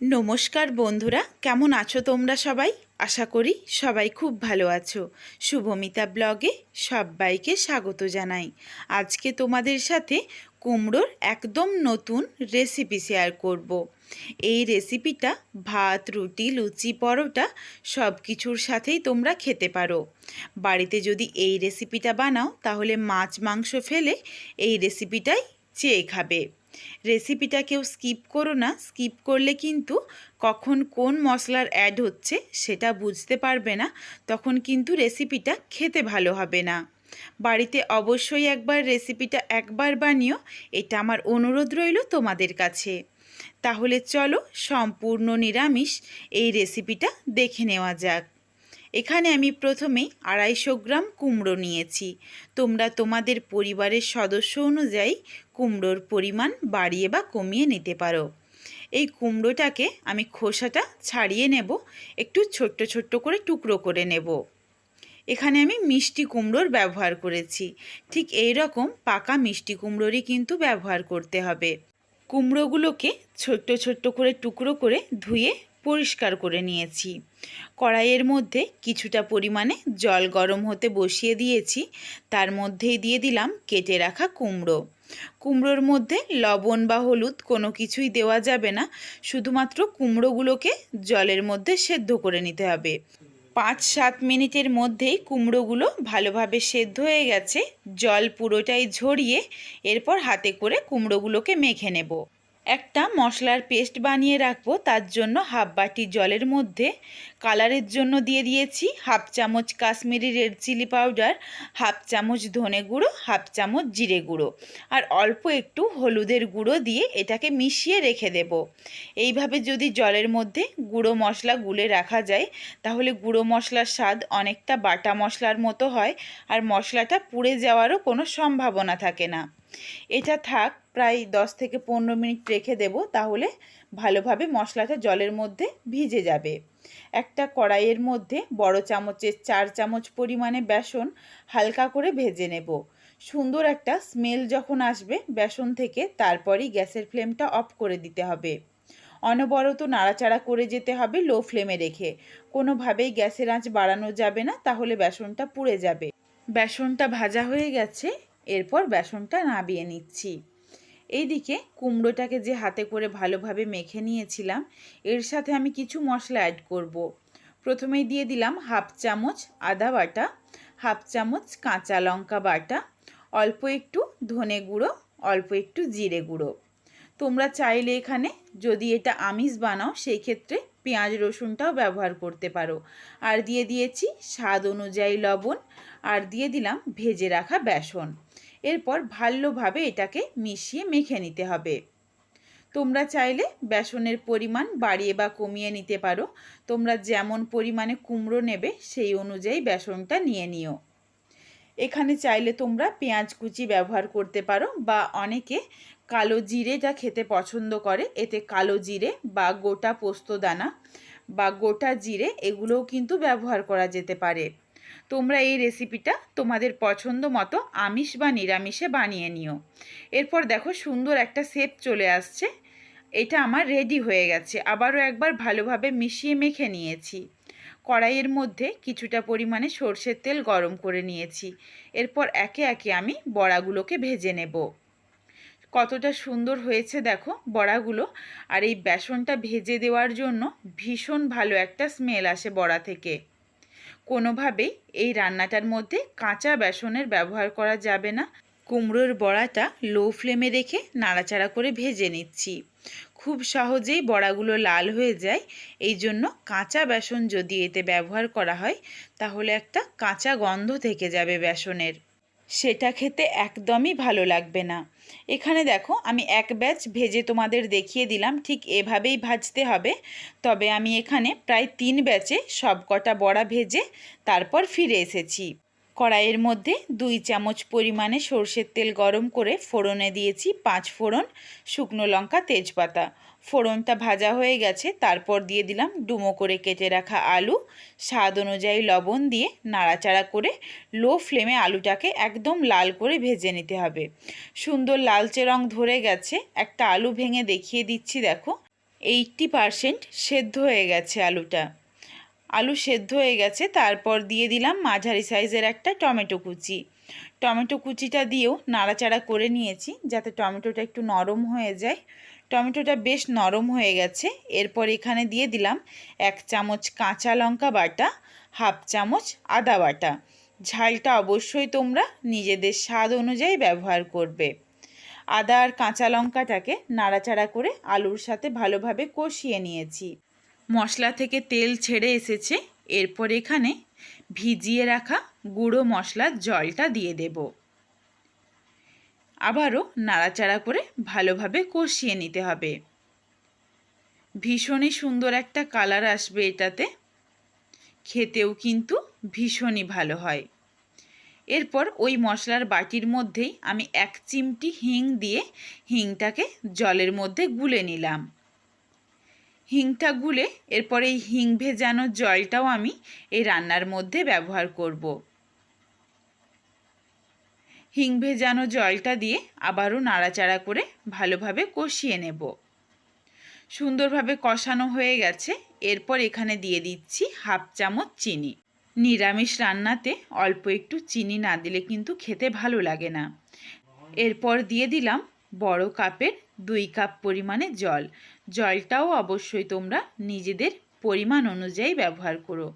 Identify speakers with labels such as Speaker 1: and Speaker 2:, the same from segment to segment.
Speaker 1: নমস্কার বন্ধুরা, কেমন আছো তোমরা সবাই? আশা করি সবাই খুব ভালো আছো। শুভমিতা ব্লগে সবাইকে স্বাগত জানাই। আজকে তোমাদের সাথে কুমড়োর একদম নতুন রেসিপি শেয়ার করব। এই রেসিপিটা ভাত, রুটি, লুচি, পরোটা সব কিছুর সাথেই তোমরা খেতে পারো। বাড়িতে যদি এই রেসিপিটা বানাও, তাহলে মাছ, মাংস ফেলে এই রেসিপিটাই চেয়ে খাবে। রেসিপিটা কেউ স্কিপ করো না। স্কিপ করলে কিন্তু কখন কোন মশলার অ্যাড হচ্ছে সেটা বুঝতে পারবে না। তখন কিন্তু রেসিপিটা খেতে ভালো হবে না। বাড়িতে অবশ্যই একবার রেসিপিটা একবার বানিও। এটা আমার অনুরোধ রইল তোমাদের কাছে। তাহলে চলো সম্পূর্ণ নিরামিষ এই রেসিপিটা দেখে নেওয়া যাক। এখানে আমি প্রথমেই আড়াইশো গ্রাম কুমড়ো নিয়েছি। তোমরা তোমাদের পরিবারের সদস্য অনুযায়ী কুমড়োর পরিমাণ বাড়িয়ে বা কমিয়ে নিতে পারো। এই কুমড়োটাকে আমি খোসাটা ছাড়িয়ে নেব, একটু ছোট্ট ছোট্ট করে টুকরো করে নেব। এখানে আমি মিষ্টি কুমড়োর ব্যবহার করেছি। ঠিক এই রকম পাকা মিষ্টি কুমড়োরই কিন্তু ব্যবহার করতে হবে। কুমড়োগুলোকে ছোট্ট ছোট্ট করে টুকরো করে ধুয়ে পরিষ্কার করে নিয়েছি। কড়াইয়ের মধ্যে কিছুটা পরিমাণে জল গরম হতে বসিয়ে দিয়েছি। তার মধ্যেই দিয়ে দিলাম কেটে রাখা কুমড়ো। কুমড়োর মধ্যে লবণ বা হলুদ কোনো কিছুই দেওয়া যাবে না। শুধুমাত্র কুমড়োগুলোকে জলের মধ্যে সেদ্ধ করে নিতে হবে। পাঁচ সাত মিনিটের মধ্যেই কুমড়োগুলো ভালোভাবে সেদ্ধ হয়ে গেছে। জল পুরোটাই ঝরিয়ে এরপর হাতে করে কুমড়োগুলোকে মেখে নেব। একটা মশলার পেস্ট বানিয়ে রাখব, তার জন্য হাফ বাটি জলের মধ্যে। কালারের জন্য দিয়ে দিয়েছি হাফ চামচ Kashmiri red chilli powder, half চামচ ধনে গুঁড়ো, হাফ চামচ জিরে গুঁড়ো। আর অল্প একটু হলুদের গুঁড়ো দিয়ে এটাকে মিশিয়ে রেখে দেব। এইভাবে যদি জলের মধ্যে গুঁড়ো মশলা গুলে রাখা যায়, তাহলে গুঁড়ো মশলার স্বাদ অনেকটা বাটা মশলার মতো হয়, আর মশলাটা পুড়ে যাওয়ারও কোনো সম্ভাবনা থাকে না। এটা থাক প্রায় দশ থেকে পনেরো মিনিট রেখে দেব, তাহলে ভালোভাবে মশলাটা জলের মধ্যে ভিজে যাবে। একটা কড়াইয়ের মধ্যে বড় চামচের চার চামচ পরিমাণে বেসন হালকা করে ভেজে নেব। সুন্দর একটা স্মেল যখন আসবে বেসন থেকে, তারপরই গ্যাসের ফ্লেমটা অফ করে দিতে হবে। অনবরত নাড়াচাড়া করে যেতে হবে লো ফ্লেমে রেখে। কোনোভাবেই গ্যাসের আঁচ বাড়ানো যাবে না, তাহলে বেসনটা পুড়ে যাবে। বেসনটা ভাজা হয়ে গেছে, এরপর বেসনটা নাবিয়ে নিচ্ছি। এইদিকে কুমড়োটাকে যে হাতে করে ভালোভাবে মেখে নিয়েছিলাম, এর সাথে আমি কিছু মশলা অ্যাড করব। প্রথমেই দিয়ে দিলাম হাফ চামচ আদা বাটা, হাফ চামচ কাঁচা লঙ্কা বাটা, অল্প একটু ধনে গুঁড়ো, অল্প একটু জিরে গুঁড়ো তোমরা চাইলে এখানে যদি এটা আমিষ বানাও, সেই ক্ষেত্রে পেঁয়াজ রসুনটাও ব্যবহার করতে পারো। আর দিয়ে দিয়েছি স্বাদ অনুযায়ী লবণ আর দিয়ে দিলাম ভেজে রাখা বেসন। এরপর ভালোভাবে এটাকে মিশিয়ে মেখে নিতে হবে। তোমরা চাইলে বেসনের পরিমাণ বাড়িয়ে বা কমিয়ে নিতে পারো। তোমরা যেমন পরিমাণে কুমড়ো নেবে সেই অনুযায়ী বেসনটা নিয়ে নিও। এখানে চাইলে তোমরা পেঁয়াজ কুচি ব্যবহার করতে পারো বা অনেকে কালো জিরেটা খেতে পছন্দ করে, এতে কালো জিরে বা গোটা পোস্ত দানা বা গোটা জিরে এগুলোও কিন্তু ব্যবহার করা যেতে পারে। তোমরা এই রেসিপিটা তোমাদের পছন্দ মতো আমিষ বা নিরামিষে বানিয়ে নিও। এরপর দেখো সুন্দর একটা শেপ চলে আসছে। এটা আমার রেডি হয়ে গেছে। আবারও একবার ভালোভাবে মিশিয়ে মেখে নিয়েছি। কড়াইয়ের মধ্যে কিছুটা পরিমাণে সর্ষের তেল গরম করে নিয়েছি। এরপর একে একে আমি বড়াগুলোকে ভেজে নেব। কতটা সুন্দর হয়েছে দেখো বড়াগুলো। আর এই বেসনটা ভেজে দেওয়ার জন্য ভীষণ ভালো একটা স্মেল আসে বড়া থেকে। কোনোভাবেই এই রান্নাটার মধ্যে কাঁচা বেসনের ব্যবহার করা যাবে না। কুমড়োর বড়াটা লো ফ্লেমে রেখে নাড়াচাড়া করে ভেজে নিচ্ছি। খুব সহজেই বড়াগুলো লাল হয়ে যায়। এই জন্য কাঁচা বেসন যদি এতে ব্যবহার করা হয়, তাহলে একটা কাঁচা গন্ধ থেকে যাবে বেসনের। সেটা খেতে একদমই ভালো লাগবে না। এখানে দেখো, আমি এক ব্যাচ ভেজে তোমাদের দেখিয়ে দিলাম, ঠিক এভাবেই ভাজতে হবে। তবে আমি এখানে প্রায় তিন ব্যাচে সব কটা বড়া ভেজে তারপর ফিরে এসেছি। কড়াইয়ের মধ্যে দুই চামচ পরিমাণে সর্ষের তেল গরম করে ফোড়নে দিয়েছি পাঁচ ফোড়ন শুকনো লঙ্কা তেজপাতা। ফোড়নটা ভাজা হয়ে গেছে, তারপর দিয়ে দিলাম ডুমো করে কেটে রাখা আলু। স্বাদ অনুযায়ী লবণ দিয়ে নাড়াচাড়া করে লো ফ্লেমে আলুটাকে একদম লাল করে ভেজে নিতে হবে। সুন্দর লালচে রং ধরে গেছে, একটা আলু ভেঙে দেখিয়ে দিচ্ছি, দেখো। এইটটি পারসেন্ট সেদ্ধ হয়ে গেছে আলুটা। আলু সেদ্ধ হয়ে গেছে, তারপর দিয়ে দিলাম মাঝারি সাইজের একটা টমেটো কুচি। টমেটো কুচিটা দিয়েও নাড়াচাড়া করে নিয়েছি যাতে টমেটোটা একটু নরম হয়ে যায়। টমেটোটা বেশ নরম হয়ে গেছে, এরপর এখানে দিয়ে দিলাম এক চামচ কাঁচা লঙ্কা বাটা, হাফ চামচ আদা বাটা। ঝালটা অবশ্যই তোমরা নিজেদের স্বাদ অনুযায়ী ব্যবহার করবে। আদা আর কাঁচা লঙ্কাটাকে নাড়াচাড়া করে আলুর সাথে ভালোভাবে কষিয়ে নিয়েছি। মশলা থেকে তেল ছেড়ে এসেছে। এরপর এখানে ভিজিয়ে রাখা গুঁড়ো মশলার জলটা দিয়ে দেব। আবারও নাড়াচাড়া করে ভালোভাবে কষিয়ে নিতে হবে। ভীষণই সুন্দর একটা কালার আসবে এটাতে। খেতেও কিন্তু ভীষণই ভালো হয়। এরপর ওই মশলার বাটির মধ্যেই আমি এক চিমটি হিং দিয়ে হিংটাকে জলের মধ্যে গুলে নিলাম। হিংটা গুলে এরপর এই হিং ভেজানো জলটাও আমি এই রান্নার মধ্যে ব্যবহার করব। হিং ভেজানো জলটা দিয়ে আবারও নাড়াচাড়া করে ভালোভাবে কষিয়ে নেব। সুন্দরভাবে কষানো হয়ে গেছে। এরপর এখানে দিয়ে দিচ্ছি হাফ চামচ চিনি। নিরামিষ রান্নাতে অল্প একটু চিনি না দিলে কিন্তু খেতে ভালো লাগে না। এরপর দিয়ে দিলাম বড় কাপের দুই কাপ পরিমাণে জল। জলটাও অবশ্যই তোমরা নিজেদের পরিমাণ অনুযায়ী ব্যবহার করো।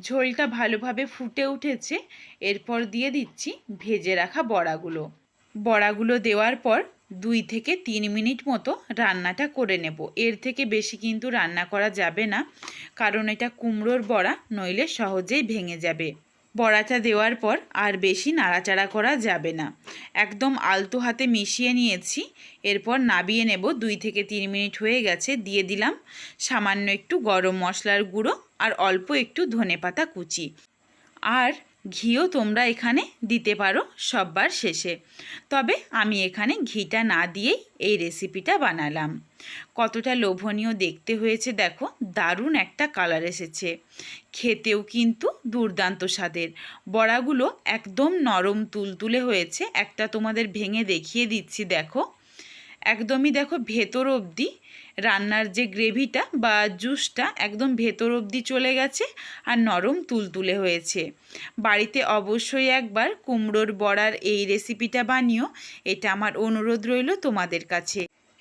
Speaker 1: ঝোলটা ভালোভাবে ফুটে উঠেছে, এরপর দিয়ে দিচ্ছি ভেজে রাখা বড়াগুলো। বড়াগুলো দেওয়ার পর দুই থেকে তিন মিনিট মতো রান্নাটা করে নেব। এর থেকে বেশি কিন্তু রান্না করা যাবে না, কারণ এটা কুমড়োর বড়া, নইলে সহজেই ভেঙে যাবে। বড়াটা দেওয়ার পর আর বেশি নাড়াচাড়া করা যাবে না। একদম আলতো হাতে মিশিয়ে নিয়েছি। এরপর নাবিয়ে নেব দুই থেকে তিন মিনিট হয়ে গেছে, দিয়ে দিলাম সামান্য একটু গরম মশলার গুঁড়ো আর অল্প একটু ধনে পাতা কুচি। আর ঘিও তোমরা এখানে দিতে পারো সববার শেষে। তবে আমি এখানে ঘিটা না দিয়েই এই রেসিপিটা বানালাম। কতটা লোভনীয় দেখতে হয়েছে দেখো, দারুণ একটা কালার এসেছে। খেতেও কিন্তু দুর্দান্ত স্বাদের। বড়াগুলো একদম নরম তুলতুলে হয়েছে। একটা তোমাদের ভেঙে দেখিয়ে দিচ্ছি, দেখো। একদমই দেখো ভেতর অবধি রান্নার যে গ্রেভিটা বা জুসটা একদম ভেতর অবধি চলে গেছে আর নরম তুলতুলে হয়েছে। বাড়িতে অবশ্যই একবার কুমড়োর বড়ার এই রেসিপিটা বানিও। এটা আমার অনুরোধ রইল তোমাদের কাছে।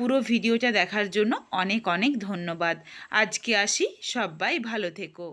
Speaker 1: পুরো ভিডিওটা দেখার জন্য অনেক অনেক ধন্যবাদ। আজকে আসি সবাই ভালো থেকো।